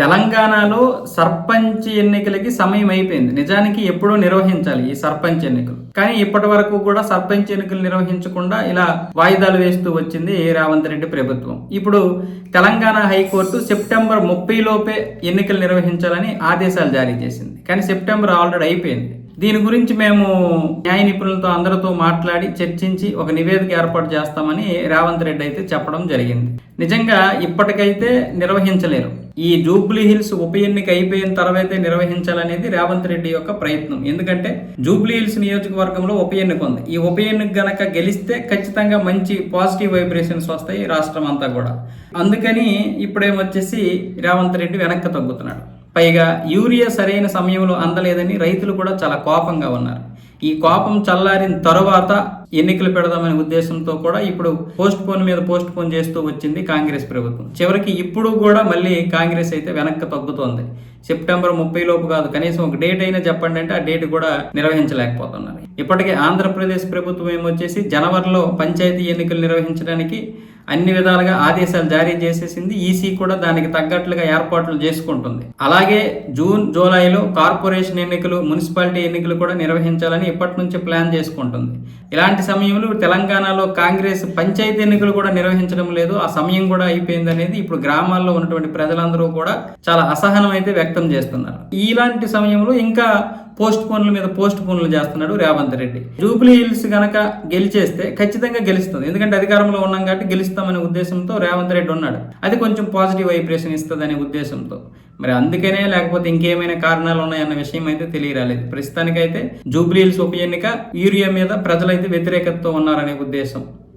తెలంగాణలో సర్పంచ్ ఎన్నికలకి సమయం అయిపోయింది. నిజానికి ఎప్పుడో నిర్వహించాలి ఈ సర్పంచ్ ఎన్నికలు. కానీ ఇప్పటి వరకు కూడా సర్పంచ్ ఎన్నికలు నిర్వహించకుండా ఇలా వాయిదాలు వేస్తూ వచ్చింది రేవంత్ రెడ్డి ప్రభుత్వం. ఇప్పుడు తెలంగాణ హైకోర్టు సెప్టెంబర్ ముప్పై లోపే ఎన్నికలు నిర్వహించాలని ఆదేశాలు జారీ చేసింది. కానీ సెప్టెంబర్ ఆల్రెడీ అయిపోయింది. దీని గురించి మేము న్యాయ నిపుణులతో అందరితో మాట్లాడి చర్చించి ఒక నివేదిక ఏర్పాటు చేస్తామని రేవంత్ రెడ్డి అయితే చెప్పడం జరిగింది. నిజంగా ఇప్పటికైతే నిర్వహించలేరు. ఈ జూబ్లీ హిల్స్ ఉప ఎన్నిక అయిపోయిన తర్వాతే నిర్వహించాలనేది రేవంత్ రెడ్డి యొక్క ప్రయత్నం. ఎందుకంటే జూబ్లీ హిల్స్ నియోజకవర్గంలో ఉప ఎన్నిక ఉంది. ఈ ఉప ఎన్నిక గనక గెలిస్తే ఖచ్చితంగా మంచి పాజిటివ్ వైబ్రేషన్స్ వస్తాయి రాష్ట్రం అంతా కూడా. అందుకని ఇప్పుడేమొచ్చేసి రేవంత్ రెడ్డి వెనక్కి తగ్గుతున్నాడు. పైగా యూరియా సరైన సమయంలో అందలేదని రైతులు కూడా చాలా కోపంగా ఉన్నారు. ఈ కోపం చల్లారిన తర్వాత ఎన్నికలు పెడదామనే ఉద్దేశంతో కూడా ఇప్పుడు పోస్ట్ పోన్ మీద పోస్ట్ పోన్ చేస్తూ వచ్చింది కాంగ్రెస్ ప్రభుత్వం. చివరికి ఇప్పుడు కూడా మళ్ళీ కాంగ్రెస్ అయితే వెనక్కి తగ్గుతోంది. సెప్టెంబర్ ముప్పై లోపు కాదు కనీసం ఒక డేట్ అయినా చెప్పండి అంటే ఆ డేట్ కూడా నిర్వహించలేకపోతున్నారు. ఇప్పటికే ఆంధ్రప్రదేశ్ ప్రభుత్వం ఏమొచ్చేసి జనవరిలో పంచాయతీ ఎన్నికలు నిర్వహించడానికి అన్ని విధాలుగా ఆదేశాలు జారీ చేసేసింది. ఈసీ కూడా దానికి తగ్గట్లుగా ఏర్పాట్లు చేసుకుంటుంది. అలాగే జూన్ జూలైలో కార్పొరేషన్ ఎన్నికలు మున్సిపాలిటీ ఎన్నికలు కూడా నిర్వహించాలని ఇప్పటి నుంచి ప్లాన్ చేసుకుంటుంది. ఇలాంటి సమయంలో తెలంగాణలో కాంగ్రెస్ పంచాయతీ ఎన్నికలు కూడా నిర్వహించడం లేదు. ఆ సమయం కూడా అయిపోయింది అనేది ఇప్పుడు గ్రామాల్లో ఉన్నటువంటి ప్రజలందరూ కూడా చాలా అసహనం అయితే వ్యక్తం చేస్తున్నారు. ఇలాంటి సమయంలో ఇంకా పోస్ట్ పోన్ల మీద పోస్ట్ పోన్లు చేస్తున్నాడు రేవంత్ రెడ్డి. జూబ్లీ హిల్స్ కనుక గెలిచేస్తే ఖచ్చితంగా గెలుస్తుంది. ఎందుకంటే అధికారంలో ఉన్నాం కాబట్టి గెలుస్తామనే ఉద్దేశంతో రేవంత్ రెడ్డి ఉన్నాడు. అది కొంచెం పాజిటివ్ వైబ్రేషన్ ఇస్తుంది అనే ఉద్దేశంతో. మరి అందుకనే లేకపోతే ఇంకేమైనా కారణాలు ఉన్నాయన్న విషయం అయితే తెలియరాలేదు. ప్రస్తుతానికైతే జూబ్లీ హిల్స్ ఉప ఎన్నిక యూరియా మీద ప్రజలైతే వ్యతిరేకతతో ఉన్నారనే ఉద్దేశం.